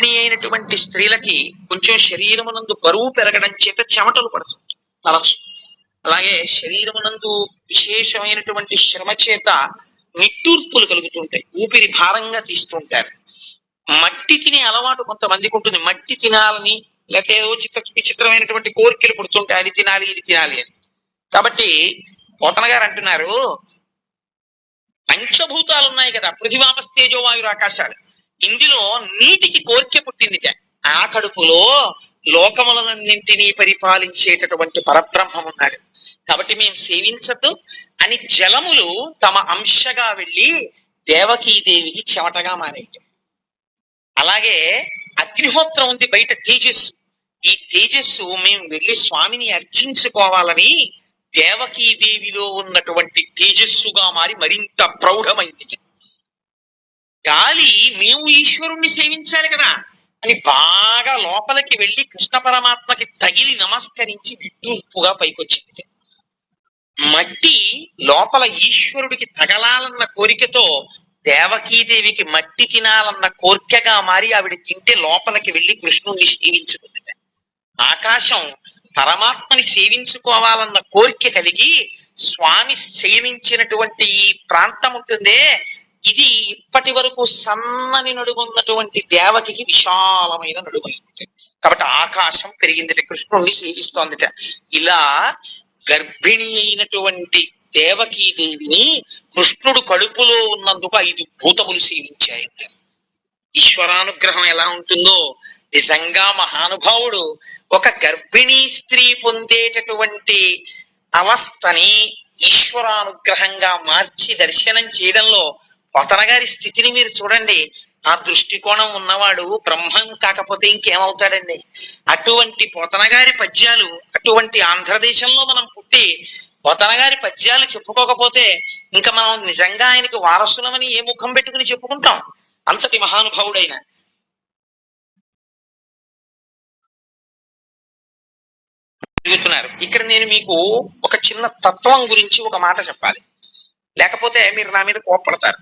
గర్భిణి అయినటువంటి స్త్రీలకి కొంచెం శరీరమునందు బరువు పెరగడం చేత చెమటలు పడుతుంది తలచు. అలాగే శరీరమునందు విశేషమైనటువంటి శ్రమ చేత నిట్టూర్పులు కలుగుతుంటాయి ఊపిరి భారంగా తీస్తుంటారు. మట్టి తినే అలవాటు కొంతమందికి ఉంటుంది. మట్టి తినాలని లేకపోతే ఏదో చిత్ర విచిత్రమైనటువంటి కోరికలు పుడుతుంటాయి. అది తినాలి ఇది తినాలి అని. కాబట్టి పోతన గారు అంటున్నారు పంచభూతాలు ఉన్నాయి కదా పృథివాపస్తేజో వాయురు ఆకాశాలు ఇందులో నీటికి కోరిక పుట్టింది ఆ కడుపులో లోకములన్నింటినీ పరిపాలించేటటువంటి పరబ్రహ్మం ఉన్నాడు. కాబట్టి మేము సేవించద్దు అని జలములు తమ అంశగా వెళ్ళి దేవకీదేవికి చెమటగా మారాయి అలాగే అగ్నిహోత్రం ఉంది బయట తేజస్సు. ఈ తేజస్సు మేము వెళ్ళి స్వామిని అర్చించుకోవాలని దేవకీదేవిలో ఉన్నటువంటి తేజస్సుగా మారి మరింత ప్రౌఢమైంది. గాలి మేము ఈశ్వరుణ్ణి సేవించాలి కదా అని బాగా లోపలికి వెళ్ళి కృష్ణ పరమాత్మకి తగిలి నమస్కరించి విడ్డూర్పుగా పైకొచ్చింది. మట్టి లోపల ఈశ్వరుడికి తగలాలన్న కోరికతో దేవకీదేవికి మట్టి తినాలన్న కోరికగా మారి ఆవిడ తింటే లోపలికి వెళ్ళి కృష్ణుణ్ణి సేవించుకుంది. ఆకాశం పరమాత్మని సేవించుకోవాలన్న కోరిక కలిగి స్వామి సేవించినటువంటి ఈ ప్రాంతం ఉంటుందే ఇది ఇప్పటి వరకు సన్నని నడుమున్నటువంటి దేవకికి విశాలమైన నడుమైంది కాబట్టి ఆకాశం పెరిగిందిట కృష్ణుణ్ణి సేవిస్తోందిట. ఇలా గర్భిణి అయినటువంటి దేవకీదేవిని కృష్ణుడు కడుపులో ఉన్నందుకు ఐదు భూతములు సేవించాయి ఈశ్వరానుగ్రహం ఎలా ఉంటుందో నిజంగా మహానుభావుడు ఒక గర్భిణీ స్త్రీ పొందేటటువంటి అవస్థని ఈశ్వరానుగ్రహంగా మార్చి దర్శనం చేయడంలో పొతన గారి స్థితిని మీరు చూడండి. ఆ దృష్టికోణం ఉన్నవాడు బ్రహ్మం కాకపోతే ఇంకేమవుతాడండి? అటువంటి పోతన గారి పద్యాలు అటువంటి ఆంధ్రదేశంలో మనం పుట్టి పోతన గారి పద్యాలు చెప్పుకోకపోతే ఇంకా మనం నిజంగా ఆయనకి వారసులమని ఏ ముఖం పెట్టుకుని చెప్పుకుంటాం? అంతటి మహానుభావుడైన. తిరుగుతున్నారు ఇక్కడ నేను మీకు ఒక చిన్న తత్వం గురించి ఒక మాట చెప్పాలి. లేకపోతే మీరు నా మీద కోప్పడతారు.